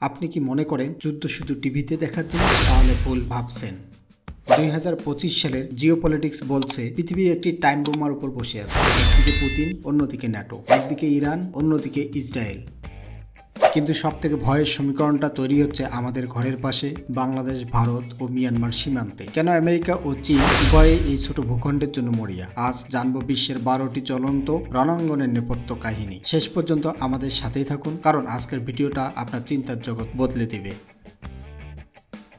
আপনি কি মনে করেন যুদ্ধ শুধু টিভিতে দেখার জিনিস? তাহলে ভুল ভাবছেন। দুই হাজার পঁচিশ সালের জিও পলিটিক্স বলছে, পৃথিবী একটি টাইম বোমার উপর বসে আছে। একদিকে পুতিন, অন্যদিকে ন্যাটো। একদিকে ইরান, অন্যদিকে ইসরায়েল। কিন্তু সব থেকে ভয়ের সমীকরণটা তৈরি হচ্ছে আমাদের ঘরের পাশে বাংলাদেশ, ভারত ও মিয়ানমার সীমান্তে। কেন আমেরিকা ও চীন উভয়ে এই ছোট ভূখণ্ডের জন্য মরিয়া? আজ জানব বিশ্বের বারোটি চলন্ত রণাঙ্গনের নেপথ্য কাহিনী। শেষ পর্যন্ত আমাদের সাথেই থাকুন, কারণ আজকের ভিডিওটা আপনার চিন্তার জগৎ বদলে দিবে।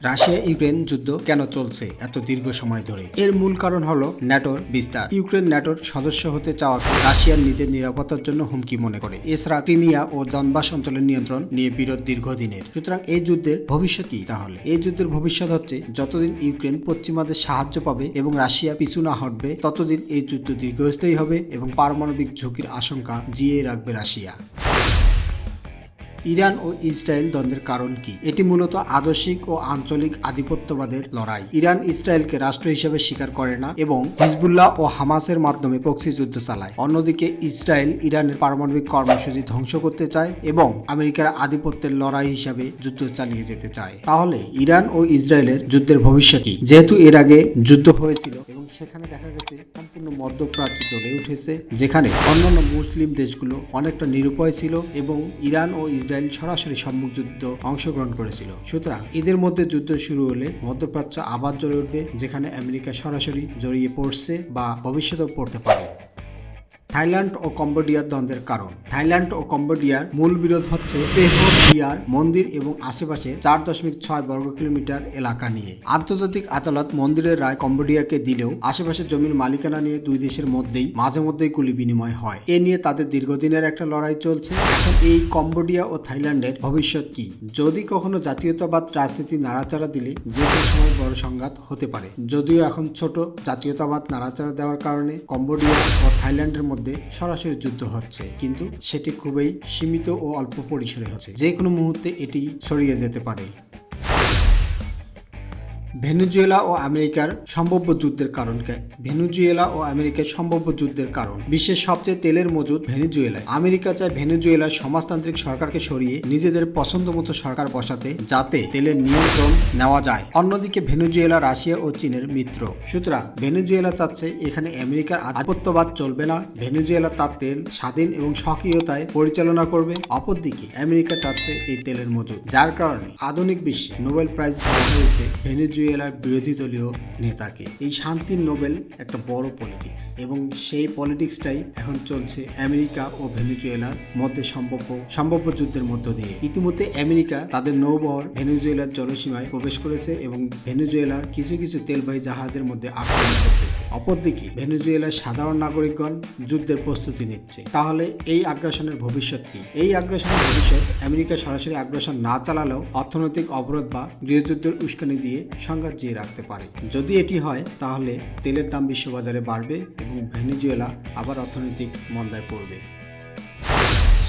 রাশিয়া, ইউক্রেন যুদ্ধ কেন চলছে এত দীর্ঘ সময় ধরে? এর মূল কারণ হলো ন্যাটোর বিস্তার। ইউক্রেন ন্যাটোর সদস্য হতে চাওয়াকে রাশিয়ার নিজের নিরাপত্তার জন্য হুমকি মনে করে। এছাড়া ক্রিমিয়া ও দনবাস অঞ্চলের নিয়ন্ত্রণ নিয়ে বিরোধ দীর্ঘদিনের। সুতরাং এই যুদ্ধের ভবিষ্যৎ কি তাহলে? এই যুদ্ধের ভবিষ্যৎ হচ্ছে যতদিন ইউক্রেন পশ্চিমাদের সাহায্য পাবে এবং রাশিয়া পিছু না হটবে, ততদিন এই যুদ্ধ দীর্ঘস্থায়ী হবে এবং পারমাণবিক ঝুঁকির আশঙ্কা জিয়ে রাখবে রাশিয়া। ইরান ও ইসরায়েল দ্বন্দ্বের কারণ কি? এটি মূলত আদর্শিক ও আঞ্চলিক আধিপত্যবাদের লড়াই। ইরান ইসরায়েলকে রাষ্ট্র হিসেবে স্বীকার করে না এবং হিজবুল্লাহ ও হামাসের মাধ্যমে প্রক্সি যুদ্ধ চালায়। অন্যদিকে ইসরায়েল ইরানের পারমাণবিক কর্মসূচি ধ্বংস করতে চায় এবং আমেরিকার আধিপত্যের লড়াই হিসাবে যুদ্ধ চালিয়ে যেতে চায়। তাহলে ইরান ও ইসরায়েলের যুদ্ধের ভবিষ্যৎ কি? যেহেতু এর আগে যুদ্ধ হয়েছিল এবং সেখানে দেখা গেছে সম্পূর্ণ মধ্যপ্রাচ্য জ্বলে উঠেছে, যেখানে অন্যান্য মুসলিম দেশগুলো অনেকটা নিরুপায় ছিল এবং ইরান ও ইসরায়েল সরাসরি সম্মুখ যুদ্ধ অংশগ্রহণ করেছিল। সুতরাং এদের মধ্যে যুদ্ধ শুরু হলে মধ্যপ্রাচ্য আবার জ্বলে উঠবে, যেখানে আমেরিকা সরাসরি জড়িয়ে পড়ছে বা ভবিষ্যতেও পড়তে পারে। থাইল্যান্ড ও কম্বোডিয়ার দ্বন্দ্বের কারণ। থাইল্যান্ড ও কম্বোডিয়ার মূল বিরোধ হচ্ছে মন্দির এবং আশেপাশে চার দশমিক ছয় বর্গ কিলোমিটার এলাকা নিয়ে। আন্তর্জাতিক আদালত মন্দিরের রায় কম্বোডিয়াকে দিলেও আশেপাশের জমির মালিকানা নিয়ে দুই দেশের মধ্যেই মাঝে মধ্যেই গুলি বিনিময় হয়। এ নিয়ে তাদের দীর্ঘদিনের একটা লড়াই চলছে। এখন এই কম্বোডিয়া ও থাইল্যান্ডের ভবিষ্যৎ কি? যদি কখনো জাতীয়তাবাদ রাজনীতি নাড়াচাড়া দিলে যে কোনো সময় বড় সংঘাত হতে পারে। যদিও এখন ছোট জাতীয়তাবাদ নাড়াচাড়া দেওয়ার কারণে কম্বোডিয়া ও থাইল্যান্ডের মধ্যে সরাসরি যুদ্ধ হচ্ছে, কিন্তু সেটি খুবই সীমিত ও অল্প পরিসরে হচ্ছে। যে কোনো মুহূর্তে এটি ছড়িয়ে যেতে পারে। ভেনেজুয়েলা ও আমেরিকার সম্ভাব্য যুদ্ধের কারণ কে ভেনেজুয়েলা ও আমেরিকার সম্ভাব্য যুদ্ধের কারণ। বিশ্বের সবচেয়ে তেলের মজুদ ভেনেজুয়েলায়। আমেরিকা চায় ভেনেজুয়েলার সমাজতান্ত্রিক সরকারকে সরিয়ে নিজেদের পছন্দ মতো সরকার বসাতে, যাতে তেলের নিয়ন্ত্রণ নেওয়া যায়। অন্যদিকে ভেনেজুয়েলা, রাশিয়া ও চীনের মিত্র। সুতরাং ভেনেজুয়েলা চাচ্ছে এখানে আমেরিকার আধিপত্যবাদ চলবে না। ভেনেজুয়েলা তার তেল স্বাধীন এবং স্বকীয়তায় পরিচালনা করবে। অপরদিকে আমেরিকা চাচ্ছে এই তেলের মজুদ। যার কারণে আধুনিক বিশ্বে নোবেল প্রাইজ দেওয়া হয়েছে ভেনেজুয়েলার বিরোধী দলীয় নেতাকে। এই শান্তির নোবেল একটা বড় পলিটিক্স এবং সেই পলিটিক্সটাই এখন চলছে আমেরিকা ও ভেনেজুয়েলার মধ্যে সম্ভাব্য সম্ভাব্য যুদ্ধের মধ্য দিয়ে। ইতিমধ্যে আমেরিকা তাদের নৌবহর ভেনেজুয়েলার জলসীমায় প্রবেশ করেছে এবং ভেনেজুয়েলার কিছু কিছু তেলবাহী জাহাজের মধ্যে আক্রমণ করতেছে। অপরদিকে, ভেনেজুয়েলার সাধারণ নাগরিকগণ যুদ্ধের প্রস্তুতি নিচ্ছে। তাহলে এই আগ্রাসনের ভবিষ্যৎ কি? এই আগ্রাসনের ভবিষ্যৎ আমেরিকা সরাসরি আগ্রাসন না চালালেও অর্থনৈতিক অবরোধ বা গৃহযুদ্ধের উস্কানি দিয়ে সংঘাত জিয়ে রাখতে পারে। যদি এটি হয়, তাহলে তেলের দাম বিশ্ববাজারে বাড়বে এবং ভেনিজুয়েলা আবার অর্থনৈতিক মন্দায় পড়বে।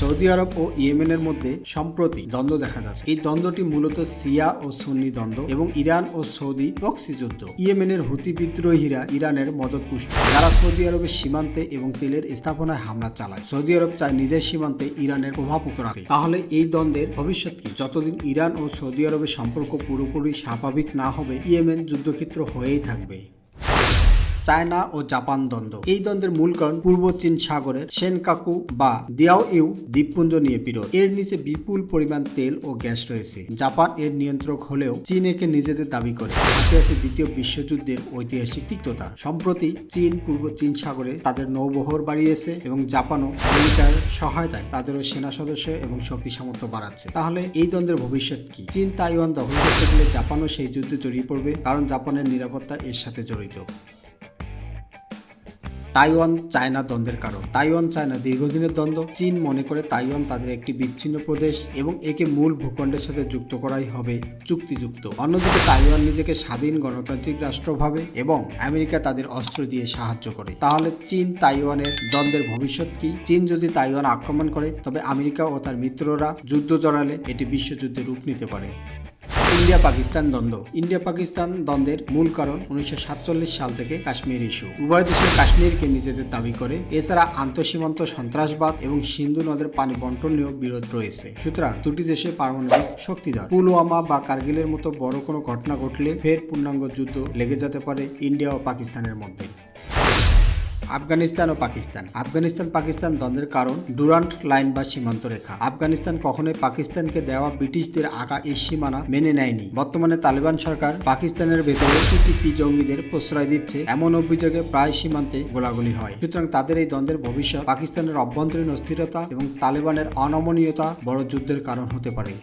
সৌদি আরব ও ইয়েমেনের মধ্যে সম্প্রতি দ্বন্দ্ব দেখা যাচ্ছে। এই দ্বন্দ্বটি মূলত সিয়া ও সুন্নি দ্বন্দ্ব এবং ইরান ও সৌদি প্রক্সি যুদ্ধ। ইয়েমেনের হুতি বিদ্রোহীরা ইরানের মদত পুষ্ট। যারা সৌদি আরবের সীমান্তে এবং তেলের স্থাপনায় হামলা চালায়, সৌদি আরব চায় নিজের সীমান্তে ইরানের প্রভাবমুক্ত রাখতে। তাহলে এই দ্বন্দ্বের ভবিষ্যৎ কি? যতদিন ইরান ও সৌদি আরবের সম্পর্ক পুরোপুরি স্বাভাবিক না হবে, ইয়েমেন যুদ্ধক্ষেত্র হয়েই থাকবে। চায়না ও জাপান দ্বন্দ্ব। এই দ্বন্দ্বের মূল কারণ পূর্ব চীন সাগরের সেনকাকু বা দিয়াও ইউ দ্বীপপুঞ্জ নিয়ে বিরোধ। এর নিচে বিপুল পরিমাণ তেল ও গ্যাস রয়েছে। জাপান এর নিয়ন্ত্রক হলেও চীন একে নিজেদের দাবি করে। আছে দ্বিতীয় বিশ্বযুদ্ধের ঐতিহাসিক তিক্ততা। সম্প্রতি চীন পূর্ব চীন সাগরে তাদের নৌবহর বাড়িয়েছে এবং জাপানও আমেরিকার সহায়তায় তাদেরও সেনা সদস্য এবং শক্তি সামর্থ্য বাড়াচ্ছে। তাহলে এই দ্বন্দ্বের ভবিষ্যৎ কি? চীন তাইওয়ান দখল করতে গেলে জাপানও সেই যুদ্ধে জড়িয়ে পড়বে, কারণ জাপানের নিরাপত্তা এর সাথে জড়িত। তাইওয়ান, চায়না দ্বন্দ্বের কারণ। তাইওয়ান, চায়না দীর্ঘদিনের দ্বন্দ্ব। চীন মনে করে তাইওয়ান তাদের একটি বিচ্ছিন্ন প্রদেশ এবং একে মূল ভূখণ্ডের সাথে যুক্ত করাই হবে চুক্তিযুক্ত। অন্যদিকে তাইওয়ান নিজেকে স্বাধীন গণতান্ত্রিক রাষ্ট্র ভাবে এবং আমেরিকা তাদের অস্ত্র দিয়ে সাহায্য করে। তাহলে চীন তাইওয়ানের দ্বন্দ্বের ভবিষ্যৎ কি? চীন যদি তাইওয়ান আক্রমণ করে, তবে আমেরিকা ও তার মিত্ররা যুদ্ধ জড়ালে এটি বিশ্বযুদ্ধে রূপ নিতে পারে। ইন্ডিয়া পাকিস্তান দ্বন্দ্ব। ইন্ডিয়া পাকিস্তান দ্বন্দ্বের মূল কারণ উনিশশো সাতচল্লিশ সাল থেকে কাশ্মীর ইস্যু। উভয় দেশের কাশ্মীরকে নিজেদের দাবি করে, এছাড়া আন্তঃসীমান্ত সন্ত্রাসবাদ এবং সিন্ধু নদের পানি বন্টন নিয়েও বিরোধ রয়েছে। সুতরাং দুটি দেশে পারমাণবিক শক্তিধর পুলওয়ামা বা কার্গিলের মতো বড় কোনো ঘটনা ঘটলে ফের পূর্ণাঙ্গ যুদ্ধ লেগে যেতে পারে ইন্ডিয়া ও পাকিস্তানের মধ্যে। আফগানিস্তান ও পাকিস্তান। আফগানিস্তান, পাকিস্তান দ্বন্দ্বের কারণ ডুরান্ট লাইন বা সীমান্ত রেখা আফগানিস্তান কখনোই পাকিস্তানকে দেওয়া ব্রিটিশদের আঁকা এই সীমানা মেনে নেয়নি। বর্তমানে তালিবান সরকার পাকিস্তানের ভেতরে টিটিপি জঙ্গিদের প্রশ্রয় দিচ্ছে। এমন অভিযোগে প্রায় সীমান্তে গোলাগুলি হয়। সুতরাং তাদের এই দ্বন্দ্বের ভবিষ্যৎ পাকিস্তানের অভ্যন্তরীণ অস্থিরতা এবং তালিবানের অনমনীয়তা বড় যুদ্ধের কারণ হতে পারে।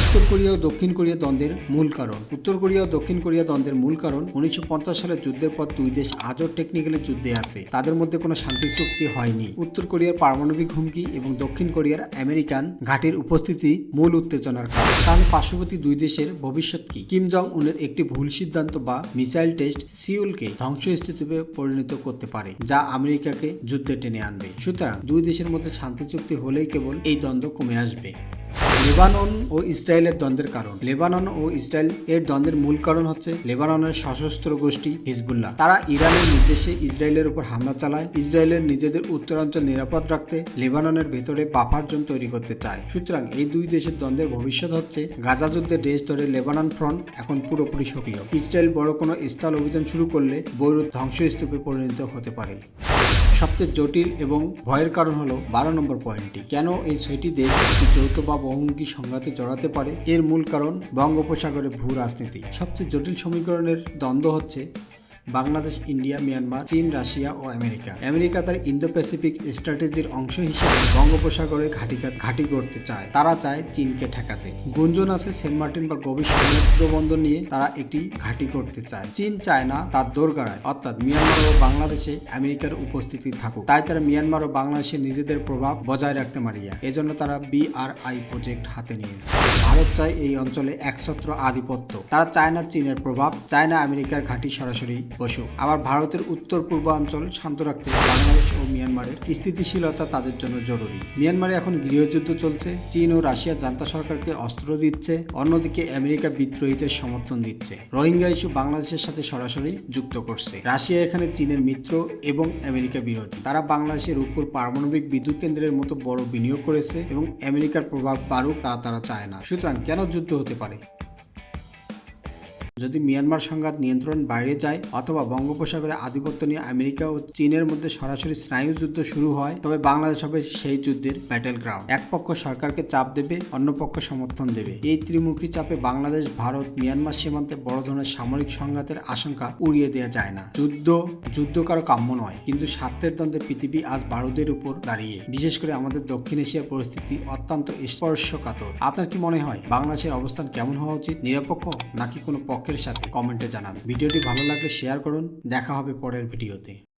উত্তর কোরিয়া ও দক্ষিণ কোরিয়া দ্বন্দ্বের মূল কারণ। উত্তর কোরিয়া ও দক্ষিণ কোরিয়া দ্বন্দ্বের মূল কারণ উনিশশো পঞ্চাশ সালের যুদ্ধের পর দুই দেশ আজও টেকনিক্যালি যুদ্ধে আছে। তাদের মধ্যে কোনো শান্তি চুক্তি হয়নি। উত্তর কোরিয়ার পারমাণবিক হুমকি এবং দক্ষিণ কোরিয়ার আমেরিকান ঘাটির উপস্থিতি মূল উত্তেজনার কারণ। তাহলে পার্শ্ববর্তী দুই দেশের ভবিষ্যৎ কি? কিম জং উনের একটি ভুল সিদ্ধান্ত বা মিসাইল টেস্ট সিউলকে ধ্বংসস্তূপে পরিণত করতে পারে, যা আমেরিকাকে যুদ্ধে টেনে আনবে। সুতরাং দুই দেশের মধ্যে শান্তি চুক্তি হলেই কেবল এই দ্বন্দ্ব কমে আসবে। লেবানন ও ইসরায়েলের দ্বন্দ্বের কারণ। লেবানন ও ইসরায়েল এর দ্বন্দ্বের মূল কারণ হচ্ছে লেবাননের সশস্ত্র গোষ্ঠী হিজবুল্লাহ। তারা ইরানের নির্দেশে ইসরায়েলের উপর হামলা চালায়, ইসরায়েলের নিজেদের উত্তরাঞ্চল নিরাপদ রাখতে লেবাননের ভেতরে বাফার জোন তৈরি করতে চায়। সুতরাং এই দুই দেশের দ্বন্দ্বের ভবিষ্যৎ হচ্ছে গাজা যুদ্ধের দেশ ধরে লেবানন ফ্রন্ট এখন পুরোপুরি সক্রিয়। ইসরায়েল বড় কোনো স্থল অভিযান শুরু করলে বৈরুত ধ্বংসস্তূপে পরিণত হতে পারে। সবচেয়ে জটিল এবং ভয়ের কারণ হলো বারো নম্বর পয়েন্টটি। কেন এই ছয়টি দেশ একটি যৌথ বা বহুমুখী সংঘাতে জড়াতে পারে? এর মূল কারণ বঙ্গোপসাগরের ভূ রাজনীতি। সবচেয়ে জটিল সমীকরণের দ্বন্দ্ব হচ্ছে বাংলাদেশ, ইন্ডিয়া, মিয়ানমার, চীন, রাশিয়া ও আমেরিকা। আমেরিকা তার ইন্দো প্যাসিফিক স্ট্র্যাটেজির অংশ হিসেবে বঙ্গোপসাগরে ঘাটি ঘাটি করতে চায়। তারা চায় চীনকে ঠেকাতে। গুঞ্জন আছে সেন্ট মার্টিন বা গভীর সমুদ্র বন্দর নিয়ে তারা একটি ঘাটি করতে চায়। চীন চায় না তার দোরগাড়ায়। অর্থাৎ মিয়ানমার ও বাংলাদেশে আমেরিকার উপস্থিতি থাকুক। তাই তারা মিয়ানমার ও বাংলাদেশে নিজেদের প্রভাব বজায় রাখতে মারিয়া। এজন্য তারা বিআরআই প্রজেক্ট হাতে নিয়েছে। ভারত চায় এই অঞ্চলে একছত্র আধিপত্য। তারা চায় না চীনের প্রভাব, চায় না আমেরিকার ঘাঁটি সরাসরি বসুক আবার ভারতের উত্তর পূর্বাঞ্চল শান্ত রাখতে বাংলাদেশ ও মিয়ানমারের স্থিতিশীলতা তাদের জন্য জরুরি। মিয়ানমারে এখন গৃহযুদ্ধ চলছে, চীন ও রাশিয়া জান্তা সরকারকে অস্ত্র দিচ্ছে, অন্যদিকে আমেরিকা বিদ্রোহীদের সমর্থন দিচ্ছে। রোহিঙ্গা ইস্যু বাংলাদেশের সাথে সরাসরি যুক্ত করছে। রাশিয়া এখানে চীনের মিত্র এবং আমেরিকা বিরোধী। তারা বাংলাদেশের উপর পারমাণবিক বিদ্যুৎ কেন্দ্রের মতো বড় বিনিয়োগ করেছে এবং আমেরিকার প্রভাব বাড়ুক তা তারা চায় না। সুতরাং কেন যুদ্ধ হতে পারে? যদি মিয়ানমার সংঘাত নিয়ন্ত্রণ বাইরে যায় অথবা বঙ্গোপসাগরে আধিপত্য নিয়ে আমেরিকা ও চীনের মধ্যে সরাসরি স্নায়ু যুদ্ধ শুরু হয়, তবে বাংলাদেশ হবে সেই যুদ্ধের ব্যাটেল গ্রাউন্ড এক পক্ষ সরকারকে চাপ দেবে, অন্য পক্ষ সমর্থন দেবে। এই ত্রিমুখী চাপে বাংলাদেশ, ভারত, মিয়ানমার সীমান্তে বড় ধরনের সামরিক সংঘাতের আশঙ্কা উড়িয়ে দেওয়া যায় না। যুদ্ধ যুদ্ধ কারও কাম্য নয়, কিন্তু স্বার্থের দ্বন্দ্বে পৃথিবী আজ ভারতের উপর দাঁড়িয়ে। বিশেষ করে আমাদের দক্ষিণ এশিয়ার পরিস্থিতি অত্যন্ত স্পর্শকাতর। আপনার কি মনে হয়, বাংলাদেশের অবস্থান কেমন হওয়া উচিত, নিরপেক্ষ নাকি কোনো সাথে কমেন্টে জানান। ভিডিওটি ভালো লাগলে শেয়ার করুন। দেখা হবে পরের ভিডিওতে।